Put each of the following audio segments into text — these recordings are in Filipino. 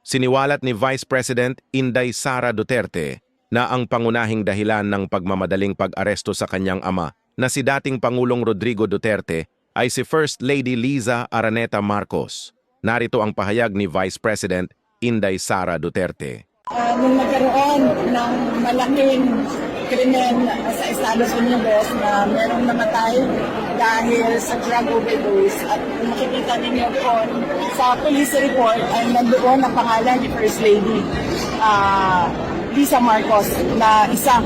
Siniwalat ni Vice President Inday Sara Duterte na ang pangunahing dahilan ng pagmamadaling pag-aresto sa kanyang ama na si dating Pangulong Rodrigo Duterte ay si First Lady Liza Araneta Marcos. Narito ang pahayag ni Vice President Inday Sara Duterte. Ah, nung nagkaroon ng malaking krimen sa Estados Unidos na merong namatay dahil sa drug overdose at kung makikita ninyo po sa police report ay nandoon ang pangalan ni First Lady ah, Lisa Marcos na isa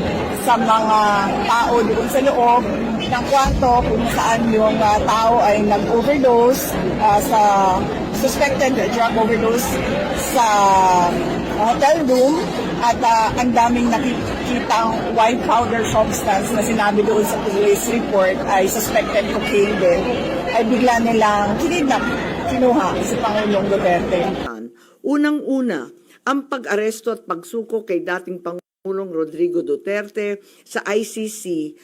sa mga tao doon sa loob ng kwarto kung saan yung ah, tao ay nag-overdose ah, sa suspected drug overdose sa hotel room at ah, ang daming nakikitang white powder substance na sinabi doon sa police report ay suspected cocaine din ay bigla nilang kinidnap, kinuha si Pangulong Duterte. Unang-una, ang pag-aresto at pagsuko kay dating Pangulong Rodrigo Duterte sa ICC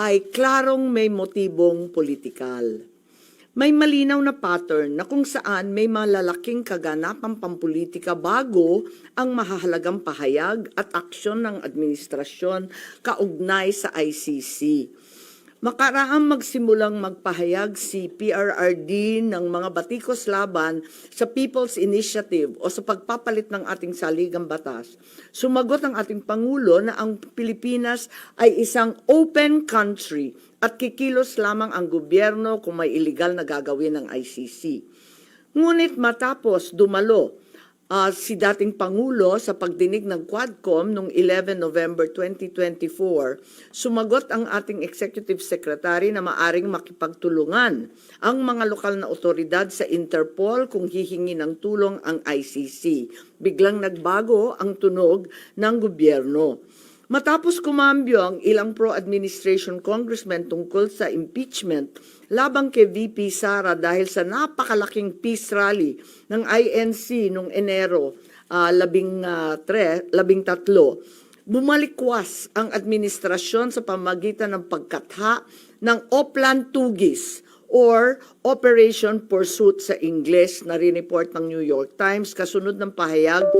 ay klarong may motibong politikal. May malinaw na pattern na kung saan may malalaking kaganapang pampolitika bago ang mahahalagang pahayag at aksyon ng administrasyon kaugnay sa ICC. Makaraang magsimulang magpahayag si PRRD ng mga batikos laban sa People's Initiative o sa pagpapalit ng ating saligang batas. Sumagot ang ating Pangulo na ang Pilipinas ay isang open country at kikilos lamang ang gobyerno kung may illegal na gagawin ng ICC. Ngunit matapos dumalo ah, si dating Pangulo sa pagdinig ng Quadcom noong 11 November 2024, sumagot ang ating Executive Secretary na maaring makipagtulungan ang mga lokal na otoridad sa Interpol kung hihingi ng tulong ang ICC. Biglang nagbago ang tunog ng gobyerno. Matapos kumambyo ang ilang pro-administration congressmen tungkol sa impeachment labang kay VP Sara dahil sa napakalaking peace rally ng INC noong Enero ah, labing, ah, tre, labing tatlo, bumalikwas ang administrasyon sa pamagitan ng pagkatha ng Oplan Tugis or Operation Pursuit sa Ingles na rineport ng New York Times kasunod ng pahayag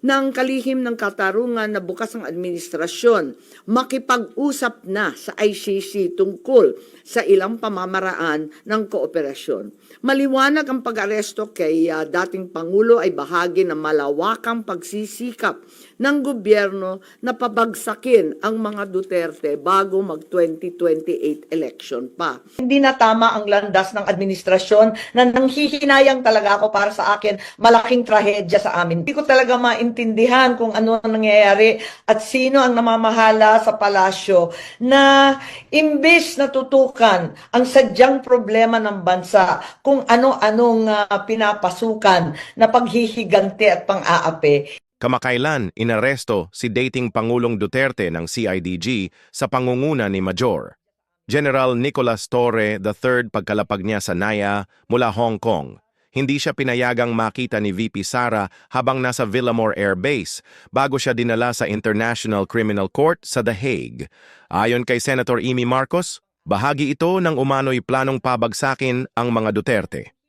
ng kalihim ng katarungan na bukas ang administrasyon makipag-usap na sa ICC tungkol sa ilang pamamaraan ng kooperasyon. Maliwanag ang pag-aresto kay ah, dating Pangulo ay bahagi ng malawakang pagsisikap ng gobyerno na pabagsakin ang mga Duterte bago mag-2028 election pa. hindi na tama ang landas ng administrasyon na nanghihinayang talaga ako para sa akin malaking trahedya sa amin. Hindi ko talaga maintindihan kung ano ang nangyayari at sino ang namamahala sa palasyo na imbis na tutukan ang sadyang problema ng bansa kung ano-anong ah, pinapasukan na paghihiganti at pang-aapi. Kamakailan, inaresto si dating Pangulong Duterte ng CIDG sa pangunguna ni Major. General Nicolas Torre III pagkalapag niya sa Naya mula Hong Kong. Hindi siya pinayagang makita ni VP Sara habang nasa Villamore Air Base bago siya dinala sa International Criminal Court sa The Hague. Ayon kay Senator Amy Marcos, bahagi ito ng umano'y planong pabagsakin ang mga Duterte.